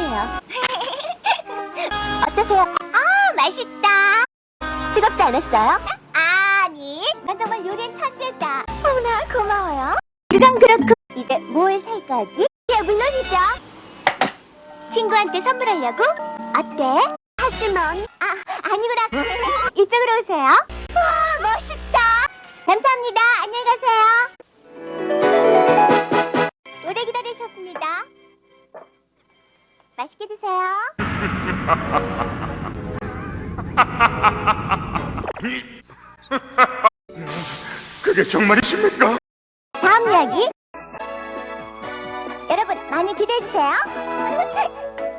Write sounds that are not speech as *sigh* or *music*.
해주세요. *laughs* 어떠세요? 아, 맛있다. 뜨겁지 않았어요? 아니, 난 정말 요리엔 천재다. 어머나, 고마워요. 그건 그렇고, 이제 뭘 살까지? 예, 물론이죠. 친구한테 선물하려고? 어때? 하지만, 아, 아니구나. *laughs* 이쪽으로 오세요. 맛있게 드세요. 그게 정말이십니까? 다음 이야기. 여러분, 많이 기대해 주세요. *laughs*